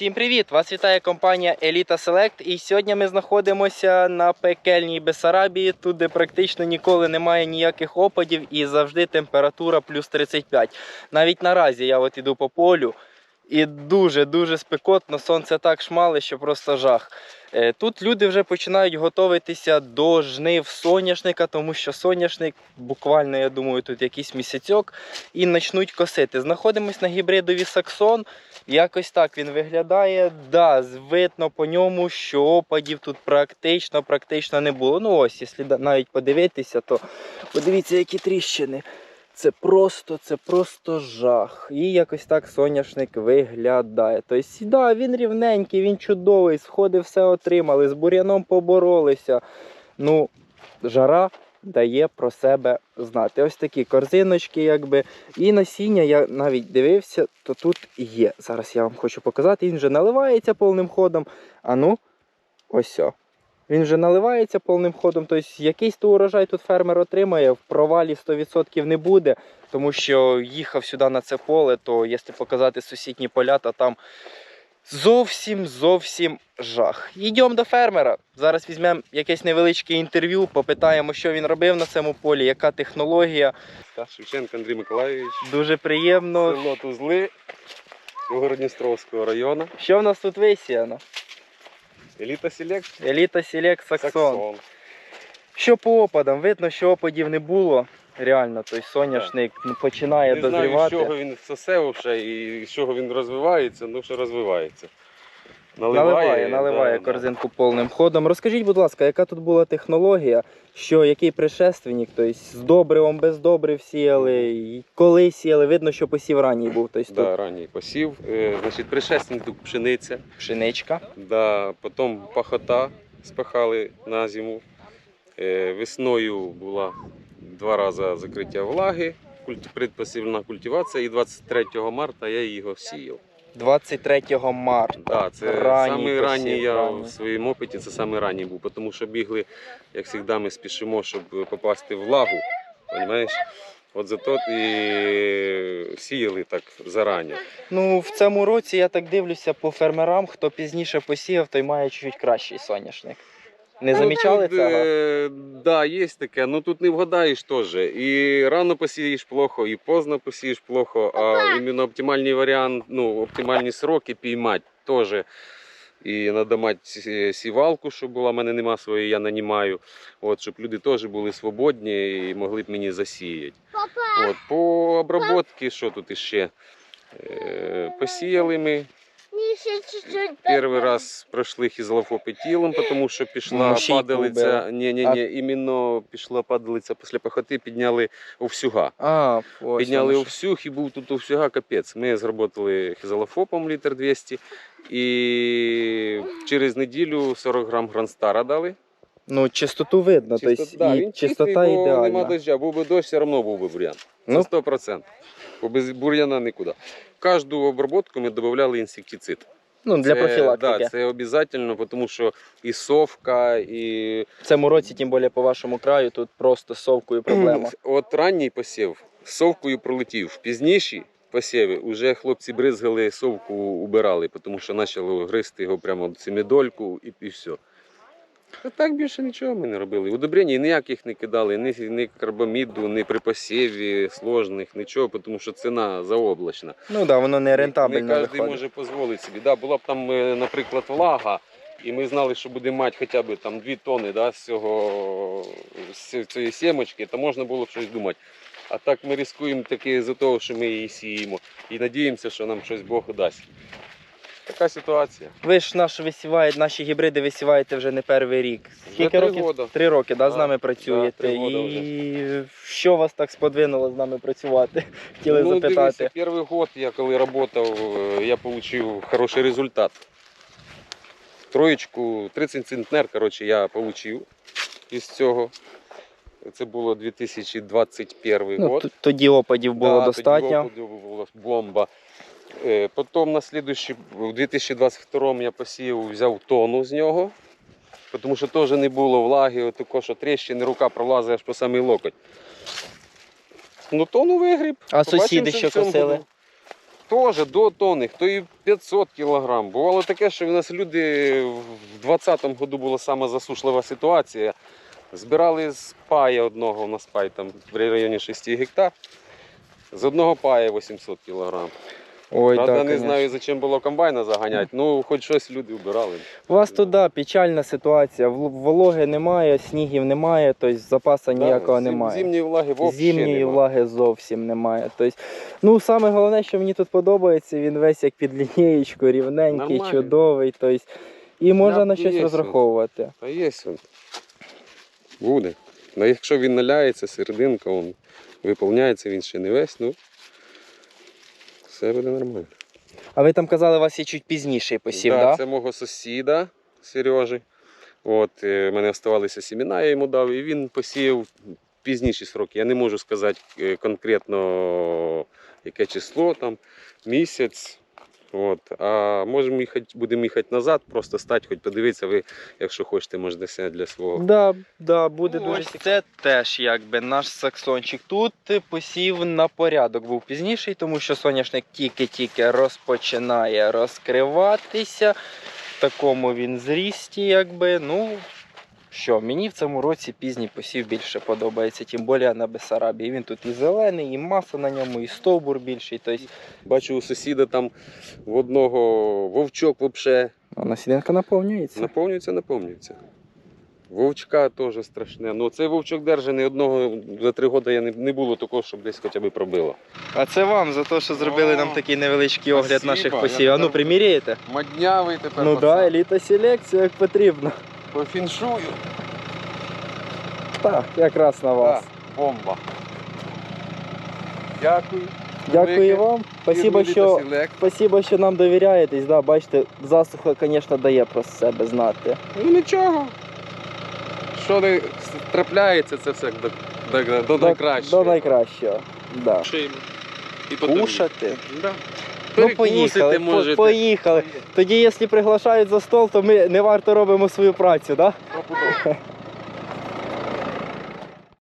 Всім привіт! Вас вітає компанія Elita Select. І сьогодні ми знаходимося на пекельній Бесарабії, тут де практично ніколи немає ніяких опадів і завжди температура плюс 35. Навіть наразі я от іду по полю і дуже-дуже спекотно, сонце так шмале, що просто жах. Е, Тут люди вже починають готуватися до жнив соняшника, тому що соняшник буквально, я думаю, тут якийсь місяцьок і почнуть косити. Знаходимось на гібридові Саксон. Якось так він виглядає. Да, видно по ньому, що опадів тут практично практично не було. Ну ось, якщо навіть подивитися, то подивіться, які тріщини. Це просто, це просто жах. І якось так соняшник виглядає. Тобто, да, він рівненький, він чудовий, сходи все отримали, з бур'яном поборолися. Ну, жара дає про себе знати. Ось такі корзиночки, якби. І насіння я навіть дивився, то тут є. Зараз я вам хочу показати. Він вже наливається повним ходом. А ну, ось. о. Він вже наливається повним ходом. Тобто якийсь то урожай тут фермер отримає, в провалі 100% не буде, тому що їхав сюди на це поле, то якщо показати сусідні поля, то там зовсім зовсім жах. Йдемо до фермера. Зараз візьмемо якесь невеличке інтерв'ю, попитаємо, що він робив на цьому полі, яка технологія. Шевченко Андрій Миколаївич, Дуже приємно. село Тузли Городністровського району. Що в нас тут висіяно? Еліта Селект. Еліта Селект Саксон. Що по опадам? Видно, що опадів не було. Реально, той соняшник починає Не знаю, з чого він сосе вже і з чого він розвивається, ну що розвивається. Наливає, наливає да, корзинку повним ходом. Розкажіть, будь ласка, яка тут була технологія, що який предшественник, тобто з добривом, без добрив сіяли, і коли сіяли, видно, що посів ранній був. Тобто Да, тут ранній посів. Е, значить, предшественник тут пшениця, пшеничка. да, потім пахота спахали на зиму. Е, весною була два рази закриття влаги, культ- предпосівна культивація, і 23 марта я його сіяв. 23 марта. Так, це Ранній ранній я в своєму опиті, це найранній ранній був, тому що бігли, як завжди, ми спішимо, щоб попасти в лагу. Розумієш? От зато і сіяли так зарані. Ну, в цьому році я так дивлюся по фермерам, хто пізніше посіяв, той має чуть кращий соняшник. Не замічали ну, цього? Так, да, є таке. Ну тут не вгадаєш теж. І рано посієш плохо, і поздно посієш плохо, а іменно оптимальний варіант, ну, оптимальні сроки піймати теж. І треба мати сівалку, щоб була, в мене нема своєї, я нанімаю. От, щоб люди теж були свободні і могли б мені засіяти. От, по обробці, що тут іще? Е, Посіяли ми. Перший раз пройшли хізлофопетілом, тому що пішла падалиця. Ні, ні, ні, іменно пішла падалиця після пахоти, підняли овсюга. А, ось Підняли воно овсюг і був тут овсюга капець. Ми зробили хізалофопом літр 200 і через неділю 40 грам гранстара дали. Ну, чистоту видно, Чисто- тобто да, і він чистота чистий, бо ідеальна. Нема доща, був би дощ, все одно був би бур'ян. Ну. 100%. Бо без бур'яна нікуди. Кожну обробку ми додавали інсектицид. Ну, для Це- профілактики. Да, це обов'язково, тому що і совка, і В цьому році, тим більше по вашому краю, тут просто совкою проблема. от ранній посів совкою пролетів. Пізніші посіви вже хлопці бризгали, совку убирали, тому що почало гризти його прямо в семидольку і, і все. А так більше нічого ми не робили. Удобрення ніяких не кидали, ні, ні карбаміду, ні при посіві сложних, нічого, тому що ціна заоблачна. Ну так, да, воно не рентабельно Не кожен може дозволити собі. Да, була б там, е, наприклад, влага, і ми знали, що буде мати хоча б там 2 тони да, з, цього, з цієї сімочки, то можна було б щось думати. А так ми ризикуємо таки за того, що ми її сіємо. І надіємося, що нам щось Бог дасть. Така ситуація. Ви ж наш висіваєте, наші гібриди висіваєте вже не перший рік. Скільки три років? года. Три роки, да, з нами працюєте. года І що вас так сподвинуло з нами працювати? Хотіли ну, запитати. Дивися, перший год, я коли працював, е, я отримав хороший результат. Троєчку, 30 центнер, коротше, я отримав із цього. Це було 2021 Ну, год. тоді опадів було Да, достатньо. Тоді опадів було бомба. Е, Потім на слідуючий, у 2022 я посіяв, взяв тону з нього, тому що теж не було влаги, отако, що тріщини, рука пролазить аж по самий локоть. Ну, тону вигріб. А Побачимо, сусіди що косили? Теж до тонни, хто і 500 кілограм. Бувало таке, що в нас люди в 20-му году була сама засушлива ситуація. Збирали з пая одного, у нас пай там в районі 6 гектар. З одного пая 800 кілограм. Ой, Правда, да, не конечно. знаю, за чим було комбайна заганяти. Ну, хоч щось люди вбирали. У вас тут да, печальна ситуація. В- Вологи немає, снігів немає, тобто запасу ніякого зим- немає. Зимньої влаги взагалі Зимньої нема. влаги зовсім немає. Тобто, ну, саме головне, що мені тут подобається, він весь як під лінієчку, рівненький, Нормально. чудовий. Тобто, і можна на щось розраховувати. Та є він. Буде. Ну, якщо він наляється, серединка, він виповняється, він ще не весь, ну все буде нормально. А ви там казали, у вас є чуть пізніший посів, так? Да, Це мого сусіда Сережі. От, У мене оставалися сімена, я йому дав, і він посіяв пізніші сроки. Я не можу сказати е, конкретно яке число, там, місяць. От. А можемо їхати, будемо їхати назад, просто стати, хоч подивитися, ви, якщо хочете, можете все для свого. Да, да, буде Ну, дуже ось цікаво. Це теж якби наш саксончик. Тут посів на порядок був пізніший, тому що соняшник тільки-тільки розпочинає розкриватися. В такому він зрісті, якби. Ну що, мені в цьому році пізній посів більше подобається, тим більше на Бесарабії. Він тут і зелений, і маса на ньому, і стовбур більший. Тобто, Бачу у сусіда там в одного вовчок взагалі а насінинка наповнюється. наповнюється, наповнюється. Вовчка теж страшне. Ну цей вовчок держаний одного за три роки я не, не було такого, щоб десь хоча б пробило. А це вам за те, що зробили нам такий невеличкий огляд спасибо, наших я посів. А ну приміряєте? Маднявий тепер. Ну так, да, еліта селекція як потрібно. По фіншую. Так, якраз на вас. Да, бомба. Дякую. Дякую вам. Спасибо, що, спасибо, що нам довіряєтесь. Да, бачите, засуха, звісно, дає про себе знати. Ну нічого. Що не трапляється, це все до, до, до, найкращого. До найкращого. Да. Кушаємо. І потім- Кушати. Да. Ну, поїхали, по- можете. поїхали. Тоді, якщо приглашають за стол, то ми не варто робимо свою працю, да? Стопудово.